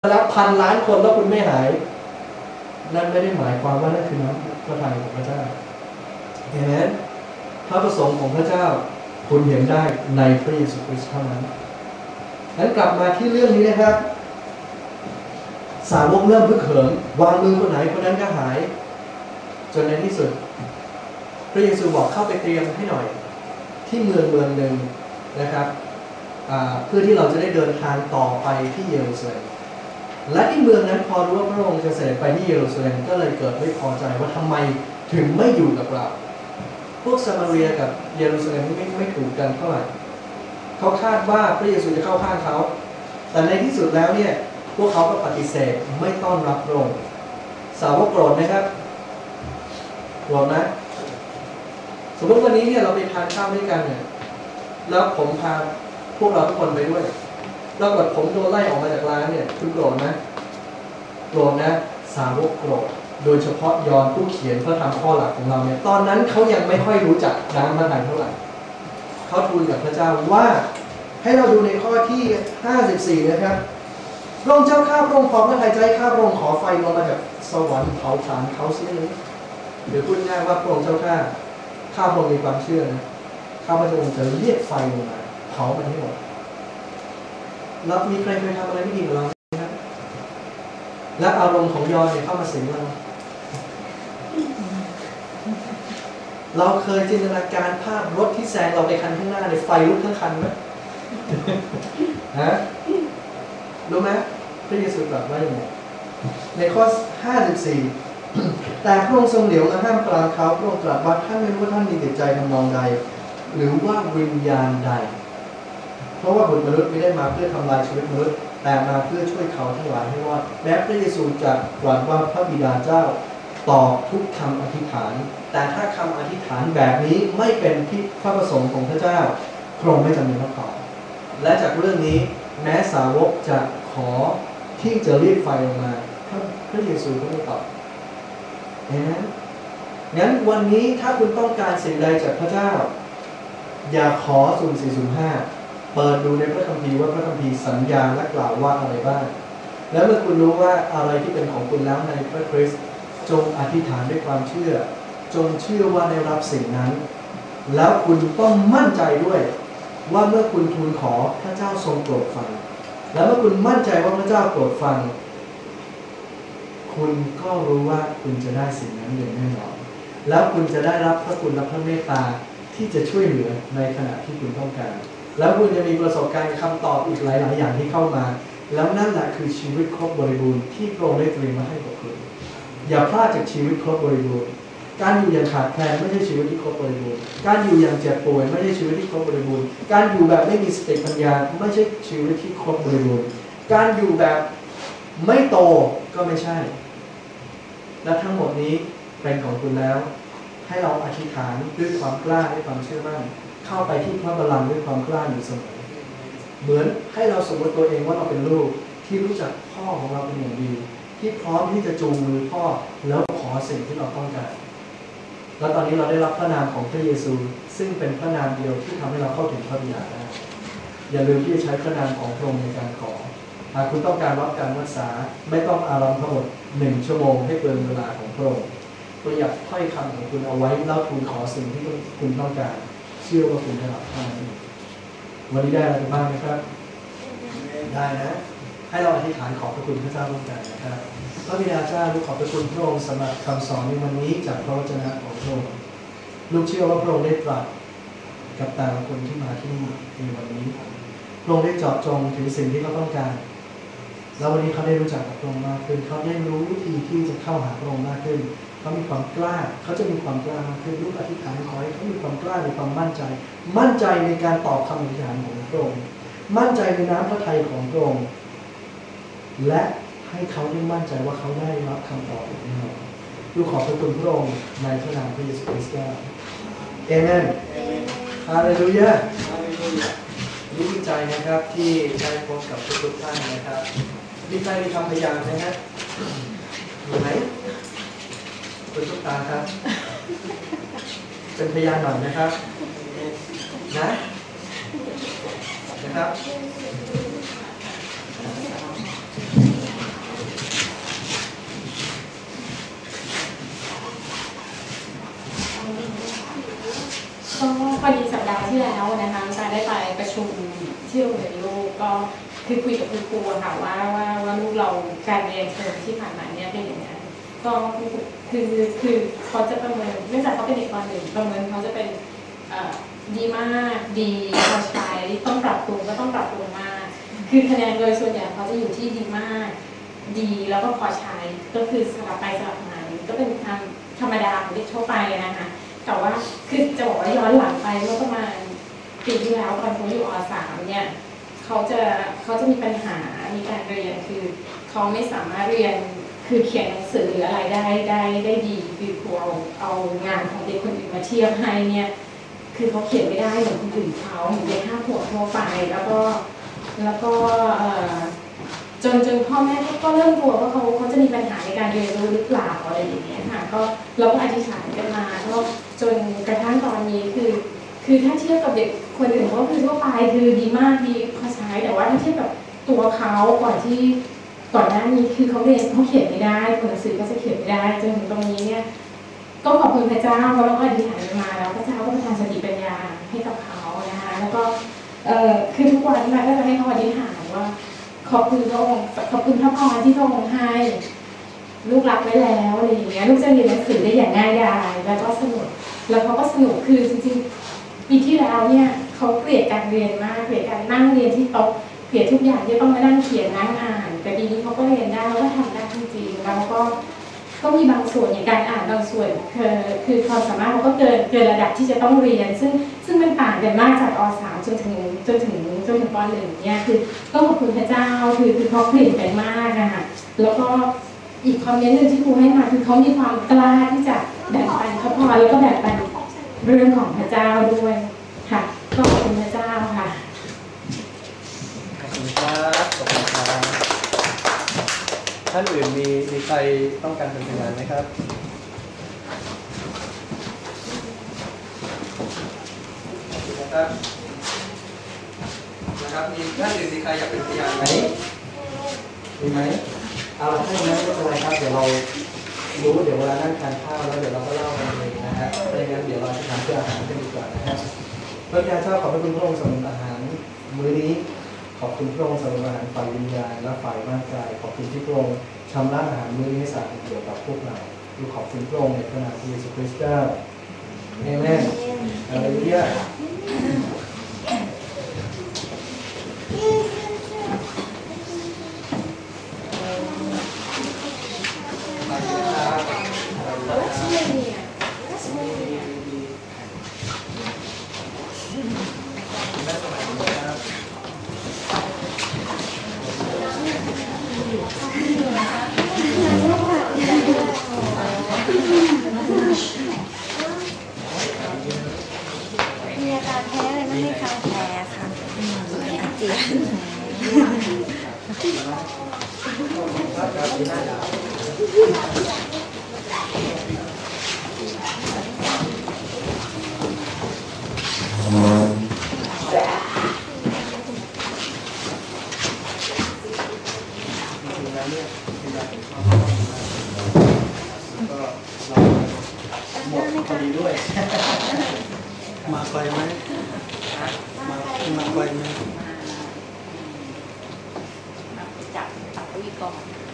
แล้วพันล้านคนแล้วคุณไม่หาย นั่นไม่ได้หมายความว่านั่นคือน้ำพระทัยของพระเจ้าเห็นไหมพระประสงค์ของพระเจ้าคุณเห็นได้ในพระเยซูคริสต์เท่านั้นนั้นกลับมาที่เรื่องนี้นะครับ สาวกเริ่มพึกเหิมวางมือคนไหนคนนั้นก็หาย จนในที่สุด พระเยซูบอกเข้าไปเตรียมให้หน่อย ที่เมืองเมืองหนึ่งนะครับเพื่อที่เราจะได้เดินทางต่อไปที่เยรูซาเล็ม และที่เมืองนั้นพอรู้ว่าพระองค์จะเสด็จไปที่เยรูซาเล็มก็เลยเกิดไม่พอใจว่าทำไมถึงไม่อยู่กับเรา พวกซามาเรียกับเยรูซาเล็มไม่ไม่ถูกกันเท่าไหร่เขาคาดว่าพระเยซูจะเข้าข้างเขา แต่ในที่สุดแล้วเนี่ยพวกเขาก็ปฏิเสธไม่ต้อนรับพระองค์สาวกโกรธไหมครับโกรธนะ สมมติวันนี้เนี่ยเราไปทานข้าวด้วยกันเนี่ยแล้วผมพาพวกเราทุกคนไปด้วย แล้วกดผมโดนไล่ออกมาจากร้านเนี่ยคุณโกรธนะโกรธนะ สาวกโกรธโดยเฉพาะยอนผู้เขียนเพื่อทำข้อหลักของเราเนี่ยตอนนั้นเขายังไม่ค่อยรู้จักน้ำมันไหนเท่าไหร่เขาทูลกับพระเจ้าว่าให้เราดูในข้อที่ 54 นะครับพระองค์เจ้าข้าพระองค์ขอพระทัยใจข้าพระองค์ขอไฟลงมาจากสวรรค์เผาผลาญเขาเสียเลยหรือพูดง่ายว่าพระองค์เจ้าข้าข้าพระองค์มีความเชื่อนะข้าพระองค์จะเรียกไฟลงมาเผามันให้หมด แล้วมีใครเคยทำอะไรไม่ดีกับเราไหมครับ และอารมณ์ของยอนเนี่ยเข้ามาสิงเราเราเคยจินตนาการภาพรถที่แซงเราในคันข้างหน้าในไฟลุกทั้งคันไหมฮะรู้ไหมพระเยซูตรัสว่าอย่างไรในข้อ 54 แต่พระองค์ทรงเหลียวมาห้ามปรามเขาพระองค์ตรัสว่าท่านไม่รู้ว่าท่านมีจิตใจทำนองใด หรือว่าวิญญาณใด เพราะว่าบุตรมนุษย์ไม่ได้มาเพื่อทำลายชีวิตมนุษย์ แต่มาเพื่อช่วยเขาทั้งหลายให้รอดแม้พระเยซูจะตรัสว่าพระบิดาเจ้าตอบทุกคำอธิษฐาน แต่ถ้าคำอธิษฐานแบบนี้ไม่เป็นที่พระประสงค์ของพระเจ้าพระองค์ไม่จำเป็นต้องตอบและจากเรื่องนี้แม้สาวกจะขอที่จะเรียกไฟลงมาพระเยซูก็ไม่ตอบเห็นะงั้นวันนี้ถ้าคุณต้องการสิ่งใดจากพระเจ้า อย่าขอสุ่มสี่สุ่มห้า เปิดดูในพระคัมภีร์ว่าพระคัมภีร์สัญญาและกล่าวว่าอะไรบ้าง แล้วเมื่อคุณรู้ว่าอะไรที่เป็นของคุณแล้วในพระคริสต์จงอธิษฐานด้วยความเชื่อ จงเชื่อว่าได้รับสิ่งนั้น แล้วคุณต้องมั่นใจด้วยว่าเมื่อคุณทูลขอพระเจ้าทรงโปรดฟัง แล้วเมื่อคุณมั่นใจว่าพระเจ้าโปรดฟัง คุณก็รู้ว่าคุณจะได้สิ่งนั้นอย่างแน่นอน แล้วคุณจะได้รับพระคุณและพระเมตตาที่จะช่วยเหลือในขณะที่คุณต้องการ แล้วคุณจะมีประสบการณ์คำตอบอีกหลาย ๆ อย่างที่เข้ามา แล้วนั่นแหละคือชีวิตครบบริบูรณ์ที่พระองค์ได้เตรียมมาให้กับคุณอย่าพลาดจากชีวิตครบบริบูรณ์การอยู่อย่างขาดแคลนไม่ใช่ชีวิตที่ครบบริบูรณ์ การอยู่อย่างเจ็บป่วยไม่ใช่ชีวิตที่ครบบริบูรณ์ การอยู่แบบไม่มีสติปัญญาไม่ใช่ชีวิตที่ครบบริบูรณ์ การอยู่แบบไม่โตก็ไม่ใช่ และทั้งหมดนี้เป็นของคุณแล้ว ให้เราอธิษฐานด้วยความกล้าด้วยความเชื่อมั่น เข้าไปที่พระบัลลังก์ด้วยความกล้าอยู่เสมอ เหมือนให้เราสมมติตัวเองว่าเราเป็นลูกที่รู้จักพ่อของเราเป็นอย่างดี ที่พร้อมที่จะจูงมือพ่อแล้วขอสิ่งที่เราต้องการ แล้วตอนนี้เราได้รับพระนามของพระเยซู ซึ่งเป็นพระนามเดียวที่ทำให้เราเข้าถึงพระบิดาได้อย่าลืมที่จะใช้พระนามของพระองค์ในการขอหากคุณต้องการรับการรักษาไม่ต้องอารมณ์ทั้งหมดหนึ่งชั่วโมงให้เกินเวลาของพระองค์ประหยัดถ้อยคำของคุณเอาไว้เล่าทูลขอสิ่งที่คุณต้องการ เชื่อว่าคุณได้รับท่านั้วันนี้ได้อะไรบ้างนะครับ ได้นะ ให้เราอธิษฐานขอบพระคุณพระเจ้าร่วมกันนะครับพระบิดาเจ้าลูกขอบพระคุณพระองค์สำหรับคำสอนในวันนี้จากพระวจนะของพระองค์ลูกเชื่อว่าพระองค์ได้ตรัสกับแต่ละคนที่มาที่นี่ในวันนี้พระองค์ได้เจาะจงถึงสิ่งที่เขาต้องการ แล้ววันนี้เขาได้รู้จักกับพระองค์มากขึ้นเขาได้รู้วิธีที่จะเข้าหาพระองค์มากขึ้น เขามีความกล้าเขาจะมีความกล้ามากขึ้นลูกอธิษฐานขอให้เขามีความกล้ามีความมั่นใจ มั่นใจในการตอบคำอธิษฐานของพระองค์มั่นใจในน้ำพระทัยของพระองค์และให้เขาได้มั่นใจว่าเขาได้รับคำตอบแน่นอนลูกขอบพระคุณพระองค์ในพระนามพระเยซูคริสต์เจ้าเอเมนฮาเลลูยารู้ดีใจนะครับที่ได้พบกับทุกท่านนะครับ มีใครมีคำพยานไหมฮะมีไหม คุณตุ๊กตาครับ เป็นพยานหน่อยนะครับ นะ นะครับก็พอดีสัปดาห์ที่แล้วนะคะชาได้ไปประชุมที่โรงเรียนลูกก็คือคุยกับคุณครูค่ะว่าว่าว่าลูกเราการเรียนเทอมที่ผ่านมาเนี่ยเป็นอย่างไร ก็คือคือเขาจะประเมินเนื่องจากเขาเป็นเด็กปหนึ่งประเมินเขาจะเป็นดีมากดีพอใช้ต้องปรับปรุงก็ต้องปรับปรุงมาก คือคะแนนโดยส่วนใหญ่เขาจะอยู่ที่ดีมาก ดีแล้วก็พอใช้ก็คือสลับไปสลับมาก็เป็นทางธรรมดาของเด็กทั่วไปนะคะแต่ว่าคือจะบอกว่าย้อนหลังไปเมื่อประมาณปีที่แล้วตอนเขาอยู่อสามเนี่ยเขาจะเขาจะมีปัญหามีการเรียนคือเขาไม่สามารถเรียน คือเขียนหนังสือหรืออะไรได้ได้ได้ดีคือครูเอาเอางานของเด็กคนอื่นมาเทียบให้เนี่ยคือเขาเขียนไม่ได้เหมือนคนอื่นเขาเหมือนเด็กห้าขวบทั่วไปแล้วก็แล้วก็เอ่อจนจนพ่อแม่ก็เริ่มกลัวว่าเขาเขาจะมีปัญหาในการเรียนรู้หรือเปล่าอะไรอย่างเงี้ยค่ะก็เราก็อธิษฐานกันมาก็จนกระทั่งตอนนี้คือ คือถ้าเทียบกับเด็กคนอื่นก็คือทั่วไปคือดีมากดีพอใช้แต่ว่าถ้าเทียบกับตัวเขาก่อนที่ ก่อนหน้านี้คือเขาเรียนเขาเขียนไม่ได้ตัวหนังสือก็จะเขียนไม่ได้จนถึงตรงนี้เนี่ยก็ขอบคุณพระเจ้าเพราะเราก็อธิษฐานมาแล้วพระเจ้าก็ประทานสติปัญญาให้กับเขานะคะแล้วก็เอ่อคือทุกวันเราก็จะให้เขาอธิษฐานว่า ขอบคุณพระองค์ขอบคุณพระพรที่พระองค์ให้ ลูกรับไว้แล้วอะไรอย่างเงี้ยลูกจะเรียนหนังสือได้อย่างง่ายดายแล้วก็สนุกแล้วเขาก็สนุกคือจริงๆปีที่แล้วเนี่ยเขาเกลียดการเรียนมากเกลียดการนั่งเรียนที่โต๊ะเกลียดทุกอย่างที่ต้องมานั่งเขียนนั่งอ่านแต่ปีนี้เก็เรียนได้วก็ทำได้จริงๆแล้วก็ก็มีบางส่วนอย่างการอ่านบางส่วนคือคือความสามารถเขาก็เกินเกินระดับที่จะต้องเรียน ซึ่งซึ่งมันต่างกันมากจากอสามจนถึงจนถึงจนถึงปหนึ่งเนี่ยคือก็ขอบคุณพระเจ้าคือคือเขาเปลี่ยนไปมากนะคะแล้วก็อีกคอมเมนต์หนึ่งที่ครูให้มาคือเขามีความกล้าที่จะแบ่งปันพระพรแล้วก็แบ่งปันเรื่องของพระเจ้าด้วยค่ะก็ขอบคุณพระเจ้าค่ะ ขอบคุณครับขอบคุณครับ ท่านอื่นมีมีใครต้องการเป็นพยานไหมครับนะครับนะครับมีท่านอื่นมีใครอยากเป็นพยานไหมมีไหมเอาละถ้าอย่างนั้นไม่เป็นไรครับเดี๋ยวเรารู้เดี๋ยวเวลานั่งทานข้าวแล้วเดี๋ยวเราก็เล่ากันเองนะฮะถ้าอย่างนั้นเดี๋ยวเราจะทำเพื่ออาหารกันดีกว่านะฮะพระบิดาเจ้าขอบพระคุณพระองค์สำหรับอาหารมื้อนี้ ขอบคุณพระองค์สำหรับอาหารฝ่ายวิญญาณและฝ่ายร่างกาย ขอบคุณที่พระองค์ชำระอาหารมื้อนี้ให้สะอาดเกี่ยวกับพวกเราดูขอบคุณพระองค์ในพระนามพระเยซูคริสต์เจ้าเอเมนฮาเลลูยามาที่นะครับแม่สมัยนี้นะครับ มีอาการแพ้อะไรบ้างไหมคะแพ้ค่ะอาเจียน จริงๆแล้วเนี่ยเป็นการเป็นควา มรักมากแล้วก็เราหมดพอดีด้วยมาไกลไหมมามาไกลไหม Thank you.